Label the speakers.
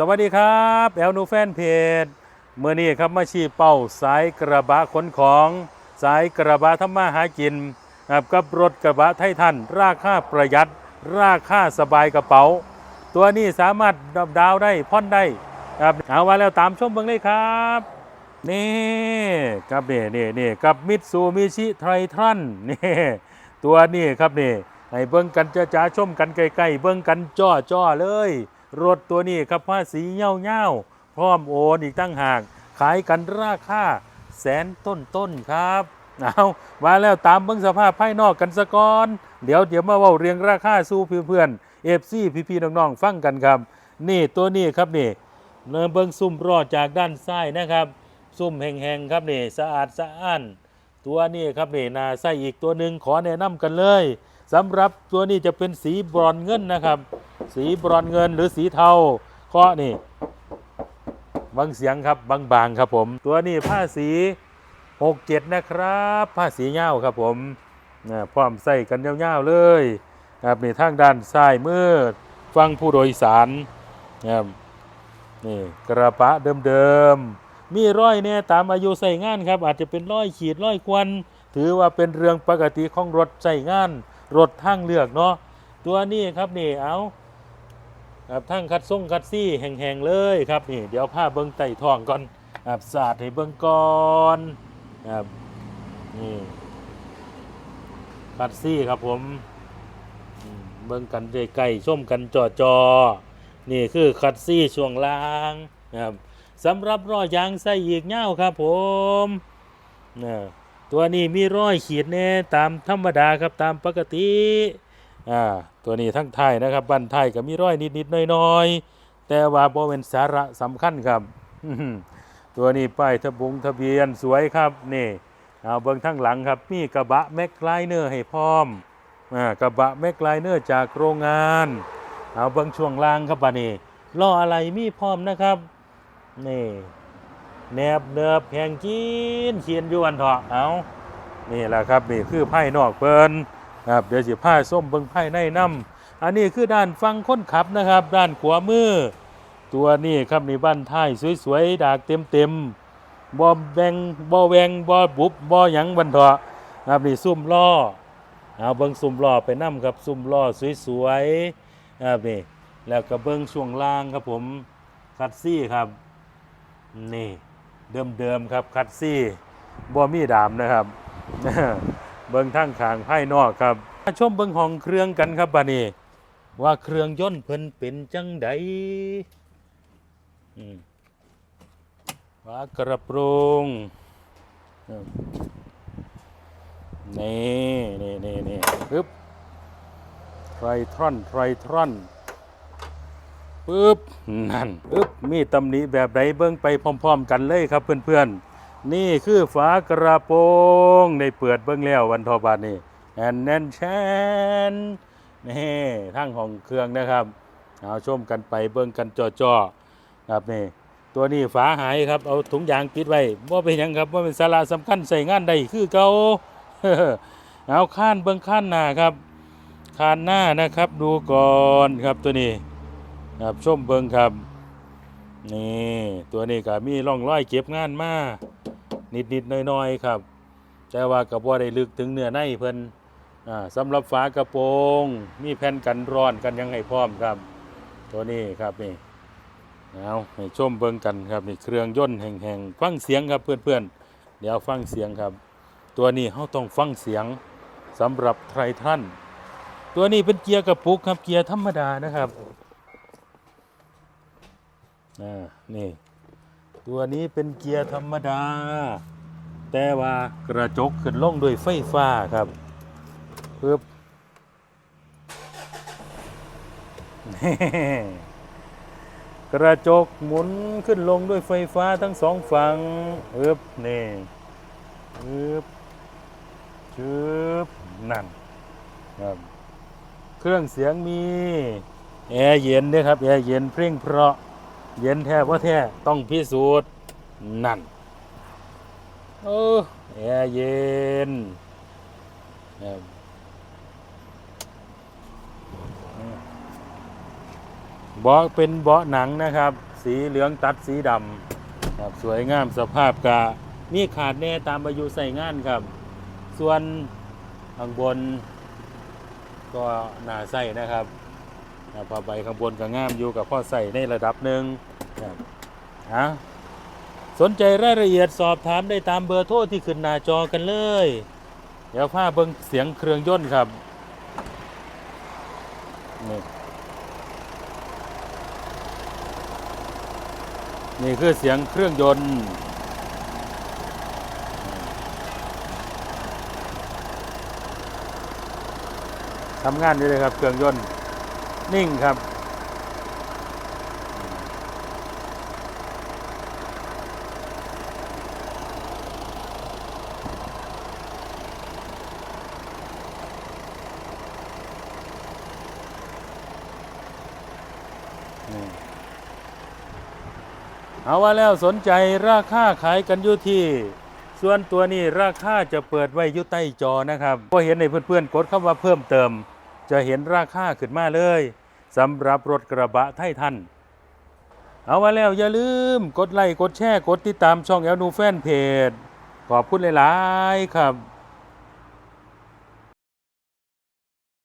Speaker 1: สวัสดีครับแอลนูแฟนเพจเมื่อนี้ครับมาชี้เป้าสายกระบะขนของสายกระบะทำมาหากินนะครับกับรถกระบะไททันราคาประหยัด ราคาสบายกระเป๋า ตัวนี้สามารถดาวได้พ่อนได้ครับเอามาแล้วตามชมเบิ่งเลยครับนี่ครับนี่นี่นี่กับมิตซูมิชิไททันนี่ตัวนี้ครับนี่ให้เบิ่งกันจ้าจ้าชมกันใกล้ๆเบิ่งกันจ้อจ้อเลย รถตัวนี้ครับภาษีเง่าเง่าๆพร้อมโอนอีกตั้งหาก ขายกันราคาแสนต้นต้นๆครับเอามาแล้วตามเบิ่งสภาพภายนอกกันสะก่อน เดี๋ยวเดี๋ยวมาว้าเรียงราคาสู้เพื่อนๆเอฟซีพี่ๆน้องๆฟังกันครับ นี่ตัวนี้ครับนี่เริ่มเบิ่งซุ่มรอดจากด้านซ้ายนะครับ ซุ่มแห้งๆครับนี่สะอาดสะอ้านตัวนี้ครับนี่นาไส้อีกตัวหนึ่งขอแนะนำกันเลยสำหรับตัวนี้จะเป็นสีบรอนเงินนะครับ สีบรอนเงินหรือสีเทาเคาะนี่บางเสียงครับบางๆครับผม ตัวนี้ผ้าสี67นะครับ ผ้าสีเงาครับผมนะพร้อมใส่กันยาๆเลยครับนี่ทางด้านซ้ายมือฟังผู้โดยสารนะครับนี่กระบะเดิมๆ มีร้อยเนี่ยตามอายุใส่งานครับ อาจจะเป็นร้อยขีดร้อยควัน ถือว่าเป็นเรื่องปกติของรถใส่งาน รถทางเลือกเนาะตัวนี้ครับนี่เอา ครับทั้งคัดส่งคัดซี่แห่งๆเลยครับนี่เดี๋ยวผ้าเบิ้งไต่ทองก่อนครับสาดให้เบิ้งก่อนครับนี่คัดซี่ครับผมเบิ้งกันใกล้ๆชมกันจอๆนี่คือคัดซี่ช่วงล่างนะครับสำหรับรอยยางใส่อีกเง่าครับผมนะตัวนี้มีรอยขีดแน่ตามธรรมดาครับตามปกติ อ่าตัวนี้ทั้งไทยนะครับบันไทยก็มีร้อยนิดๆน้อยๆ แต่ว่าบ่เป็นสาระสำคัญครับตัวนี้ป้ายทะบงทะเบียนสวยครับนี่เอาเบิ่งทั้งหลังครับมีกระบะแม็กไลเนอร์ให้พร้อมอ่ากระบะแม็กไลเนอร์จากโรงงาน เอาเบิ่งช่วงล่างครับบัดนี้ล้ออะไรมีพร้อมนะครับนี่แนบเนบแพงกินเขียนยวนเถาะเอานี่แหละครับนี่คือไพ่นอกเปิ้น ครับเดี๋ยวสิผ้าส้มเบิ่งไพ่ในน้ำอันนี้คือด้านฟังคนขับนะครับ ด้านขวามือ ตัวนี้ครับนี่บ้านท้ายสวยๆดากเต็มๆบ่แบงบ่แวงบ่บุบบ่หยังบันเถาะครับนี่ซุ่มล้อเอาเบิ่งซุ่มล้อไปน้ำครับซุ่มล้อสวยๆครับนี่แล้วก็เบิ่งช่วงล่างครับผมคัดซี่ครับนี่เดิมๆครับคัดซี่บ่มีดามนะครับ เบิ่งทั้งขางภายนอกครับมาชมเบิ่งห้องเครื่องกันครับบัดนี้ ว่าเครื่องยนต์เพิ่นเป็นจังไดว่ากระโปรงนี่นี่นี่นี่ปึ๊บไทรทรอนไทรทรอนปึ๊บนั่นปึ๊บมีตำหนิแบบใดเบิ้งไปพร้อม ๆ กันเลยครับเพื่อนๆ นี่คือฝากระโปรงในเปิดเบิ้องแล้ววันทอบาทนี่แอนแนนแชนนี่ทั้งของเครื่องนะครับเอาชมกันไปเบิ้องกันจ่อๆครับนี่ตัวนี้ฝาหายครับเอาถุงยางปิดไว้ว่าเป็นยังครับว่าเป็นสาระสำคัญใส่งานได้คือเกาเอาข้านเบิ้องข้านหน้าครับข้านหน้านะครับดูก่อนครับตัวนี้ครับชมเบิงครับนี่ตัวนี้ก็มีร่องรอยเก็บงานมา นิดนิดๆน้อยๆครับ แต่ว่ากับว่าได้ลึกถึงเนื้อในเพิ่นสำหรับฝากระโปรงมีแผ่นกันร้อนกันยังให้พร้อมครับ ตัวนี้ครับนี่เอาให้ชมเบิงกันครับนี่เครื่องยนต์แห่งๆฟังเสียงครับเพื่อนๆเดี๋ยวฟังเสียงครับ ตัวนี้เขาต้องฟังเสียงสำหรับไทรทันตัวนี้เป็นเกียร์กระปุกครับเกียร์ธรรมดานะครับอ่านี่ ตัวนี้เป็นเกียร์ธรรมดา แต่ว่ากระจกขึ้นลงด้วยไฟฟ้าครับปึ๊บกระจกหมุนขึ้นลงด้วยไฟฟ้าทั้งสองฝั่งปึ๊บนี่ปึ๊บชึบนั่นครับเครื่องเสียงมี แอร์เย็นด้วยครับ แอร์เย็นเพร่งเพราะ เย็นแท้เพราะแท้ต้องพิสูจน์นั่นโอ้แอร์เย็นเบาะเป็นเบาะหนังนะครับ สีเหลืองตัดสีดำครับสวยงามสภาพกะมีขาดแน่ตามอายุใส่งานครับ ส่วนข้างบนก็หนาใส่นะครับ ผ้าใบข้างบนก็งามอยู่กับพ่อใส่ในระดับหนึ่งครับอะสนใจรายละเอียดสอบถามได้ตามเบอร์โทรที่ขึ้นหน้าจอกันเลย เดี๋ยวพาเบิ่งเสียงเครื่องยนต์ครับนี่นี่คือเสียงเครื่องยนต์ทำงานอยู่เลยครับเครื่องยนต์ นิ่งครับ เอาว่าแล้วสนใจราคาขายกันอยู่ที่ส่วนตัวนี้ราคาจะเปิดไว้อยู่ใต้จอนะครับพอเห็นในเพื่อนๆกดคำว่าเพิ่มเติม จะเห็นราคาขึ้นมาเลย สำหรับรถกระบะไททัน เอาไว้แล้วอย่าลืม กดไลค์กดแชร์ กดติดตามช่องแอลนูแฟนเพจ ขอบคุณหลาย ๆ ครับ